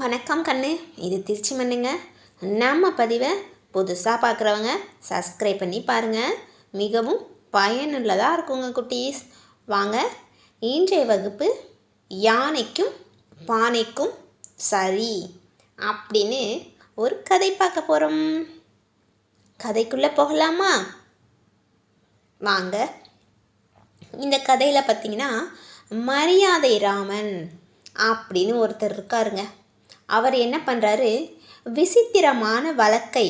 வணக்கம் கண்ணு. இது திருச்சி மண்ணுங்க. நம்ம பதிவை புதுசாக பார்க்குறவங்க சப்ஸ்கிரைப் பண்ணி பாருங்கள் மிகவும் பயனுள்ளதாக இருக்குங்க குட்டீஸ். வாங்க இன்றைய வகுப்பு யானைக்கும் பானைக்கும் சரி அப்படின்னு ஒரு கதை பார்க்க போகிறோம் கதைக்குள்ளே போகலாமா? வாங்க. இந்த கதையில் பார்த்தீங்கன்னா மரியாதை ராமன் அப்படின்னு ஒருத்தர் இருக்காருங்க. அவர் என்ன பண்ணுறாரு விசித்திரமான வழக்கை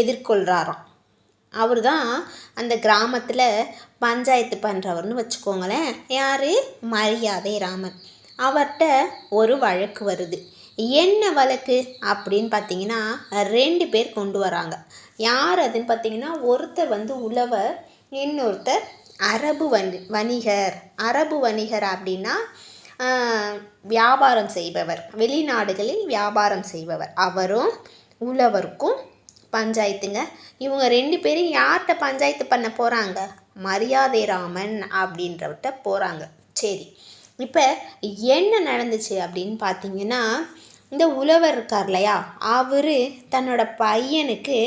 எதிர்கொள்கிறாராம் அவர் தான் அந்த கிராமத்தில் பஞ்சாயத்து பண்ணுறவர்னு வச்சுக்கோங்களேன். யார்? மரியாதை ராமன். அவர்கிட்ட ஒரு வழக்கு வருது. என்ன வழக்கு அப்படின்னு பார்த்தீங்கன்னா ரெண்டு பேர் கொண்டு வராங்க. யார் அதுன்னு பார்த்தீங்கன்னா ஒருத்தர் வந்து உழவர் இன்னொருத்தர் அரபு வணி வணிகர். அரபு வணிகர் அப்படின்னா வியாபாரம் செய்பவர். வெளிநாடுகளில் வியாபாரம் செய்பவர். அவரும் உழவருக்கும் பஞ்சாயத்துங்க. இவங்க ரெண்டு பேரும் யார்கிட்ட பஞ்சாயத்து பண்ண போகிறாங்க மரியாதை ராமன் அப்படின்றவர்கிட்ட போகிறாங்க சரி இப்போ என்ன நடந்துச்சு அப்படின்னு பார்த்தீங்கன்னா இந்த உழவர் இருக்கார் இல்லையா? அவர் தன்னோட பையனுக்கு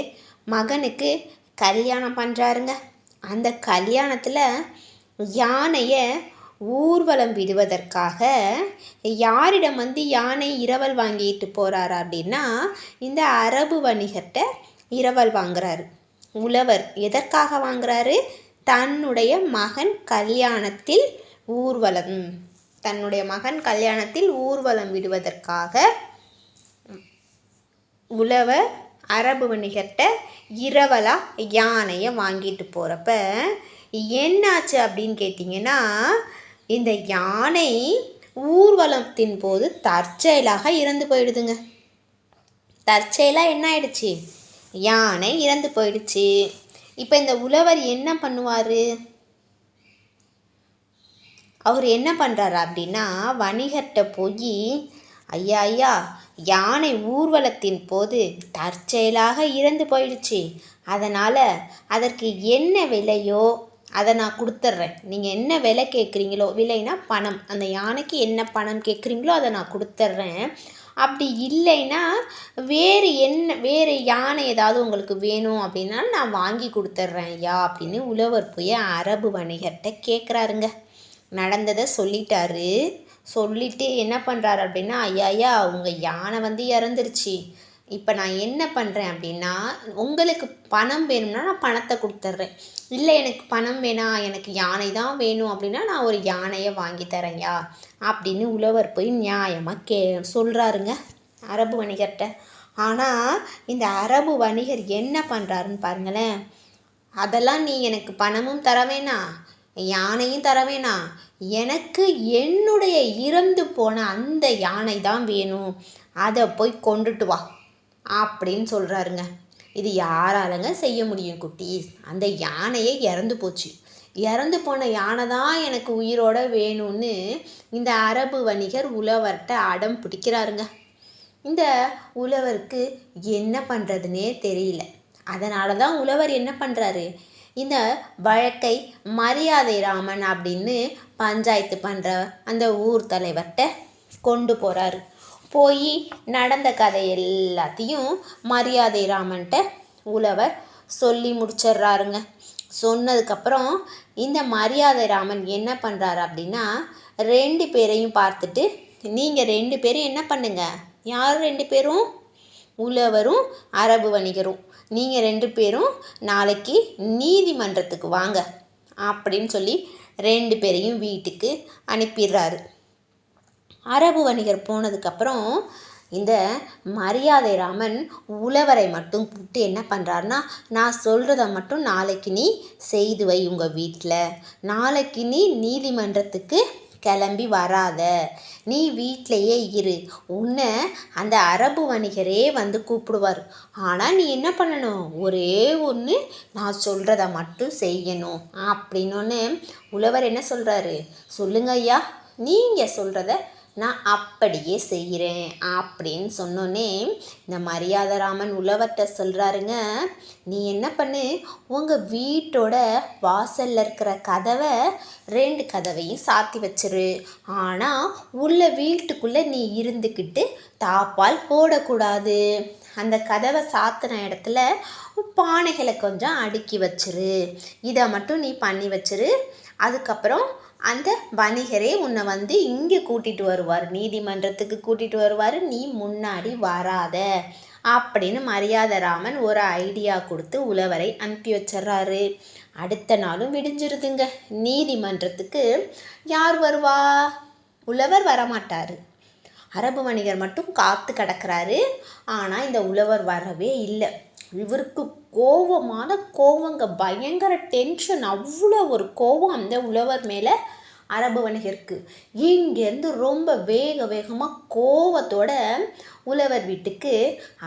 மகனுக்கு கல்யாணம் பண்ணுறாருங்க அந்த கல்யாணத்தில் யானையை ஊர்வலம் விடுவதற்காக யாரிடம் வந்து யானை இரவல் வாங்கிட்டு போகிறாரு அப்படின்னா இந்த அரபு வணிகர்கிட்ட இரவல் வாங்குறாரு. உழவர் எதற்காக வாங்குறாரு? தன்னுடைய மகன் கல்யாணத்தில் ஊர்வலம் தன்னுடைய மகன் கல்யாணத்தில் ஊர்வலம் விடுவதற்காக உழவர் அரபு வணிகர்கிட்ட இரவலா யானையை வாங்கிட்டு போகிறப்ப என்னாச்சு அப்படின்னு கேட்டிங்கன்னா இந்த யானை ஊர்வலத்தின் போது தற்செயலாக இறந்து போயிடுதுங்க. தற்செயலாக என்ன ஆயிடுச்சு? யானை இறந்து போயிடுச்சு. இப்போ இந்த உழவர் என்ன பண்ணுவார்? அவர் என்ன பண்ணுறாரு அப்படின்னா வணிகர்கிட்ட போய் ஐயா ஐயா யானை ஊர்வலத்தின் போது தற்செயலாக இறந்து போயிடுச்சு. அதனால் அதற்கு என்ன விலையோ அதை நான் கொடுத்துட்றேன். நீங்கள் என்ன விலை கேட்குறீங்களோ விலைனா பணம். அந்த யானைக்கு என்ன பணம் கேட்குறீங்களோ அதை நான் கொடுத்துட்றேன். அப்படி இல்லைன்னா வேறு என்ன வேறு யானை ஏதாவது உங்களுக்கு வேணும் அப்படின்னா நான் வாங்கி கொடுத்துட்றேன் ஐயா அப்படின்னு உழவர் போய் அரபு வணிகர்கிட்ட கேட்குறாருங்க. நடந்ததை சொல்லிட்டாரு. சொல்லிட்டு என்ன பண்ணுறாரு அப்படின்னா ஐயா ஐயா உங்கள் யானை வந்து இறந்துருச்சு. இப்போ நான் என்ன பண்ணுறேன் அப்படின்னா உங்களுக்கு பணம் வேணும்னா நான் பணத்தை கொடுத்துட்றேன். இல்லை எனக்கு பணம் வேணாம் எனக்கு யானை தான் வேணும் அப்படின்னா நான் ஒரு யானையை வாங்கி தரேன்யா அப்படின்னு உழவர் போய் நியாயமாக கே சொல்கிறாருங்க அரபு வணிகர்கிட்ட ஆனால் இந்த அரபு வணிகர் என்ன பண்ணுறாருன்னு பாருங்களேன். அதெல்லாம் நீ எனக்கு பணமும் தர வேணாம் யானையும் தர வேணாம் எனக்கு என்னுடைய இறந்து போன அந்த யானை தான் வேணும். அதை போய் கொண்டுட்டு வா. அப்படின்னு சொல்கிறாருங்க இது யாராலங்க செய்ய முடியும் குட்டீஸ் அந்த யானையே இறந்து போச்சு. இறந்து போன யானை தான் எனக்கு உயிரோட வேணும்னு இந்த அரபு வணிகர் உழவர்கிட்ட அடம் பிடிக்கிறாருங்க. இந்த உழவருக்கு என்ன பண்ணுறதுனே தெரியல. அதனால தான் உழவர் என்ன பண்ணுறாரு இந்த வழக்கை மரியாதை ராமன் அப்படின்னு பஞ்சாயத்து பண்ணுற அந்த ஊர் தலைவர்கிட்ட கொண்டு போகிறாரு போய் நடந்த கதை எல்லாத்தையும் மரியாதை ராமன்கிட்ட உழவர் சொல்லி முடிச்சிடுறாருங்க சொன்னதுக்கப்புறம் இந்த மரியாதை ராமன் என்ன பண்ணுறாரு அப்படின்னா ரெண்டு பேரையும் பார்த்துட்டு நீங்கள் ரெண்டு பேரும் என்ன பண்ணுங்க? யார் ரெண்டு பேரும்? உழவரும் அரபு வணிகரும் நீங்கள் ரெண்டு பேரும் நாளைக்கு நீதிமன்றத்துக்கு வாங்க அப்படின்னு சொல்லி ரெண்டு பேரையும் வீட்டுக்கு அனுப்பிடுறாரு. அரபு வணிகர் போனதுக்கப்புறம் இந்த மரியாதை ராமன் உழவரை மட்டும் கூப்பிட்டு என்ன பண்ணுறாருன்னா நான் சொல்கிறத மட்டும் நாளைக்கு நீ செய்து வை உங்கள் வீட்டில் நாளைக்கு நீ நீதிமன்றத்துக்கு கிளம்பி வராத. நீ வீட்டிலையே இரு. உன்னை அந்த அரபு வணிகரே வந்து கூப்பிடுவார். ஆனால் நீ என்ன பண்ணணும்? ஒரே ஒன்று நான் சொல்கிறத மட்டும் செய்யணும். அப்படின்னு உழவர் என்ன சொல்கிறாரு சொல்லுங்க ஐயா. நீங்கள் சொல்கிறத நான் அப்படியே செய்கிறேன் அப்படின்னு சொன்னோன்னே இந்த மரியாதராமன் உழவர்கிட்ட சொல்கிறாருங்க நீ என்ன பண்ணு? உங்கள் வீட்டோட வாசலில் இருக்கிற கதவை ரெண்டு கதவையும் சாத்தி வச்சிரு. ஆனால் உள்ள வீட்டுக்குள்ளே நீ இருந்துக்கிட்டு தாப்பால் போடக்கூடாது. அந்த கதவை சாத்தின இடத்துல பானைகளை கொஞ்சம் அடுக்கி வச்சிரு. இதை மட்டும் நீ பண்ணி வச்சிரு. அதுக்கப்புறம் அந்த வணிகரே உன்னை வந்து இங்கே கூட்டிகிட்டு வருவார். நீதிமன்றத்துக்கு கூட்டிகிட்டு வருவார். நீ முன்னாடி வராத. அப்படின்னு மரியாதராமன் ஒரு ஐடியா கொடுத்து உழவரை அனுப்பி வச்சிட்றாரு. அடுத்த நாளும் விடிஞ்சிருதுங்க. நீதிமன்றத்துக்கு யார் வருவா? உழவர் வரமாட்டார். அரபு வணிகர் மட்டும் காத்து கிடக்கிறாரு. ஆனால் இந்த உழவர் வரவே இல்லை. இவருக்கு கோவமான கோவங்க பயங்கர டென்ஷன் அவ்வளோ ஒரு கோவம் அந்த உழவர் மேலே அரபு வணிகருக்கு. இங்கேருந்து ரொம்ப வேக வேகமாக கோவத்தோட உழவர் வீட்டுக்கு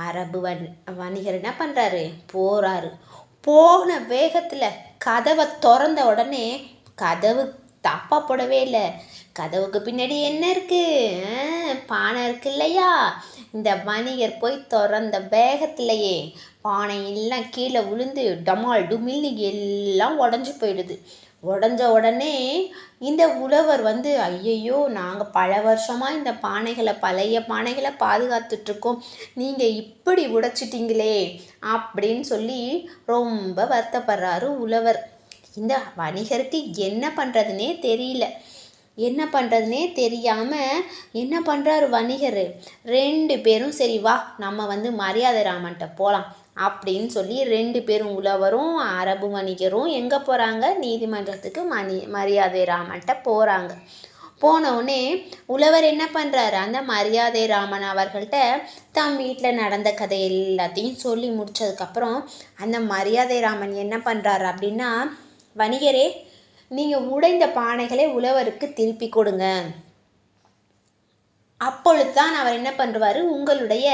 அரபு வணி வணிகர் என்ன பண்ணுறாரு போகிறாரு போன வேகத்தில் கதவை திறந்த உடனே கதவு தப்பா போடவே இல்லை. கதவுக்கு பின்னாடி என்ன இருக்குது பானை இருக்கு இல்லையா? இந்த வணிகர் போய் திறந்த வேகத்திலேயே பானை எல்லாம் கீழே விழுந்து டமால் டுமில்னு எல்லாம் உடஞ்சி போயிடுது. உடஞ்ச உடனே இந்த உழவர் வந்து ஐயையோ நாங்கள் பல வருஷமாக இந்த பானைகளை பழைய பானைகளை பாதுகாத்துட்ருக்கோம். நீங்கள் இப்படி உடைச்சிட்டிங்களே அப்படின்னு சொல்லி ரொம்ப வருத்தப்படுறாரு உழவர். இந்த வணிகருக்கு என்ன பண்ணுறதுனே தெரியல. என்ன பண்ணுறதுனே தெரியாமல் என்ன பண்ணுறாரு வணிகர்? ரெண்டு பேரும் சரி வா நம்ம வந்து மரியாதை ராமன்ட்ட போகலாம் அப்படின்னு சொல்லி ரெண்டு பேரும் உழவரும் அரபு வணிகரும் எங்கே போகிறாங்க நீதிமன்றத்துக்கு மணி மரியாதை ராமன்ட்ட போகிறாங்க போனவுடனே உழவர் என்ன பண்ணுறாரு அந்த மரியாதை ராமன் அவர்கள்ட்ட தம் வீட்டில் நடந்த கதை எல்லாத்தையும் சொல்லி முடித்ததுக்கப்புறம் அந்த மரியாதை ராமன் என்ன பண்ணுறாரு அப்படின்னா வணிகரே நீங்கள் உடைந்த பானைகளை உழவருக்கு திருப்பி கொடுங்க. அப்பொழுது தான் அவர் என்ன பண்ணுவார்? உங்களுடைய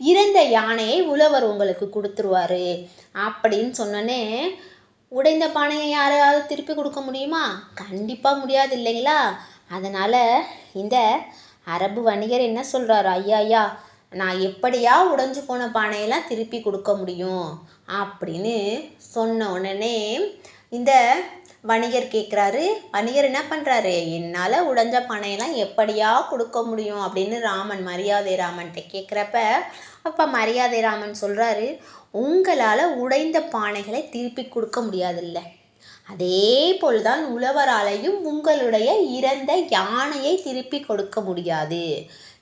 இறந்த யானையை உழவர் உங்களுக்கு கொடுத்துருவாரு. அப்படின்னு சொன்னோன்னே உடைந்த பானையை யாரையாவது திருப்பி கொடுக்க முடியுமா? கண்டிப்பாக முடியாது இல்லைங்களா? அதனால் இந்த அரபு வணிகர் என்ன சொல்கிறாரு ஐயா ஐயா நான் எப்படியா உடைஞ்சு போன பானையெல்லாம் திருப்பி கொடுக்க முடியும்? அப்படின்னு சொன்ன உடனே இந்த வணிகர் கேட்குறாரு வணிகர் என்ன பண்ணுறாரு என்னால் உடஞ்ச பனையெல்லாம் எப்படியா கொடுக்க முடியும் அப்படின்னு ராமன் மரியாதை ராமன்கிட்ட கேட்குறப்ப அப்போ மரியாதை ராமன் சொல்கிறாரு உங்களால் உடைந்த பானைகளை திருப்பி கொடுக்க முடியாதில்ல. அதே போல்தான் உழவராலையும் உங்களுடைய இறந்த யானையை திருப்பி கொடுக்க முடியாது.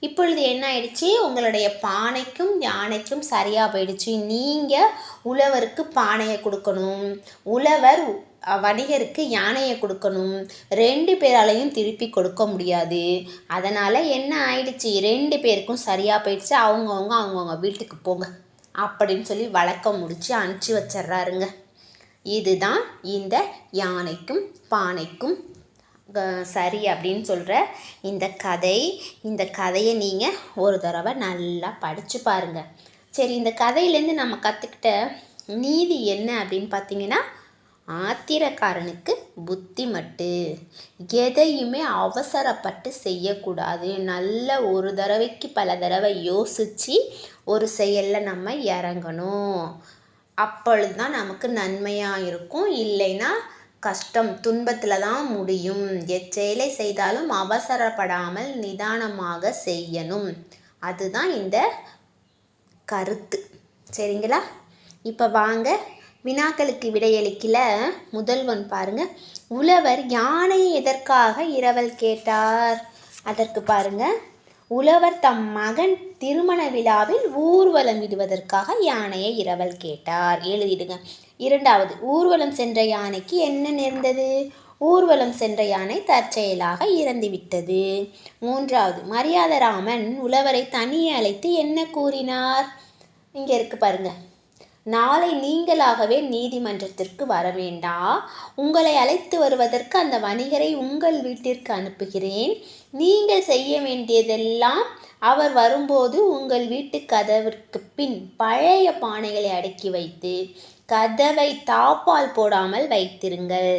இப்பொழுது என்ன ஆயிடுச்சு? உங்களுடைய பானைக்கும் யானைக்கும் சரியாக போயிடுச்சு. நீங்கள் உழவருக்கு பானையை கொடுக்கணும். உழவர் வணிகருக்கு யானையை கொடுக்கணும். ரெண்டு பேராலையும் திருப்பி கொடுக்க முடியாது. அதனால் என்ன ஆயிடுச்சு? ரெண்டு பேருக்கும் சரியாக போயிடுச்சு. அவங்கவுங்க அவங்கவுங்க வீட்டுக்கு போங்க. அப்படின்னு சொல்லி வழக்கம் முடித்து அனுப்பிச்சி வச்சிட்றாருங்க. இதுதான் இந்த யானைக்கும் பானைக்கும் சரி அப்படின்னு சொல்கிற இந்த கதை. இந்த கதையை நீங்கள் ஒரு தடவை நல்லா படித்து பாருங்கள் சரி இந்த கதையிலேருந்து நம்ம கற்றுக்கிட்ட நீதி என்ன அப்படின்னு பார்த்தீங்கன்னா ஆத்திரக்காரனுக்கு புத்தி மட்டு எதையுமே அவசரப்பட்டு செய்யக்கூடாது. நல்ல ஒரு தடவைக்கு பல தடவை யோசித்து ஒரு செயலில் நம்ம இறங்கணும். அப்பொழுது தான் நமக்கு நன்மையாக இருக்கும். இல்லைன்னா கஷ்டம் துன்பத்தில் தான் முடியும். எச்செயலை செய்தாலும் அவசரப்படாமல் நிதானமாக செய்யணும். அதுதான் இந்த கருத்து. சரிங்களா? இப்போ வாங்க. வினாக்களுக்கு விடையளிக்கல. முதல்வன் பாருங்க. உழவர் யானையை எதற்காக இரவல் கேட்டார்? அதற்கு பாருங்க. உழவர் தம் மகன் திருமண விழாவில் ஊர்வலம் இடுவதற்காக யானையை இரவல் கேட்டார். எழுதிடுங்க. இரண்டாவது ஊர்வலம் சென்ற யானைக்கு என்ன நேர்ந்தது? ஊர்வலம் சென்ற யானை தற்செயலாக இறந்துவிட்டது மூன்றாவது மரியாதராமன் உழவரை தனியே அழைத்து என்ன கூறினார்? இங்கே இருக்கு பாருங்கள் நாளை நீங்களாகவே நீதிமன்றத்திற்கு வர வேண்டாம் உங்களை அழைத்து வருவதற்கு அந்த வணிகரை உங்கள் வீட்டிற்கு அனுப்புகிறேன். நீங்கள் செய்ய வேண்டியதெல்லாம் அவர் வரும்போது உங்கள் வீட்டு கதவிற்கு பின் பழைய பானைகளை அடக்கி வைத்து கதவை தாப்பால் போடாமல் வைத்திருங்கள்.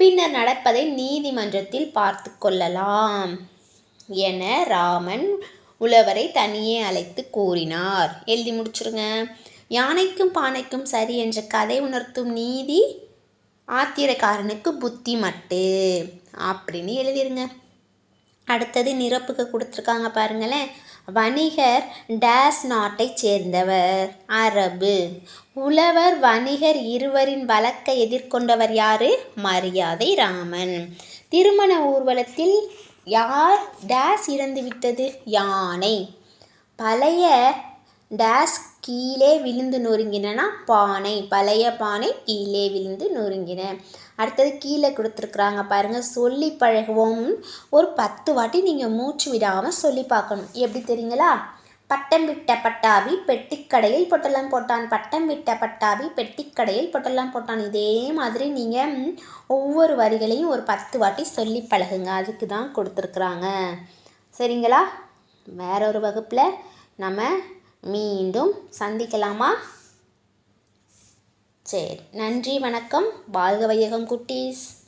பின்னர் நடப்பதை நீதிமன்றத்தில் பார்த்து கொள்ளலாம் என ராமன் உழவரை தனியே அழைத்து கூறினார். எழுதி முடிச்சிருங்க. யானைக்கும் பானைக்கும் சரி என்ற கதை உணர்த்தும் நீதி ஆத்திரக்காரனுக்கு புத்தி மட்டு அப்படின்னு எழுதிருங்க. அடுத்தது நிரப்புக்கு கொடுத்துருக்காங்க பாருங்களேன். வணிகர் டேஸ் நாட்டை சேர்ந்தவர். அரபு. உழவர் வணிகர் இருவரின் வழக்கை எதிர்கொண்டவர் யாரு? மரியாதை ராமன். திருமண ஊர்வலத்தில் யார் டேஸ் இறந்து விட்டது யானை. பழைய டேஸ் கீழே விழுந்து நொறுங்கினா பானை. பழைய பானை கீழே விழுந்து நொறுங்கின. அடுத்தது கீழே கொடுத்துருக்குறாங்க பாருங்கள் சொல்லி பழகுவோம். ஒரு பத்து வாட்டி நீங்கள் மூச்சு விடாமல் சொல்லி பார்க்கணும். எப்படி தெரியுங்களா? பட்டம் விட்ட பட்டாபி பெட்டிக்கடையில் பொட்டெல்லாம் போட்டான். பட்டம் விட்ட பட்டாபி பெட்டிக்கடையில் பொட்டெல்லாம் போட்டான். இதே மாதிரி நீங்கள் ஒவ்வொரு வரிகளையும் ஒரு பத்து வாட்டி சொல்லி பழகுங்க. அதுக்கு தான் கொடுத்துருக்குறாங்க. சரிங்களா? வேற ஒரு வகுப்பில் நம்ம மீண்டும் சந்திக்கலாமா? சரி நன்றி வணக்கம். வாழ்க வையகம் குட்டீஸ்.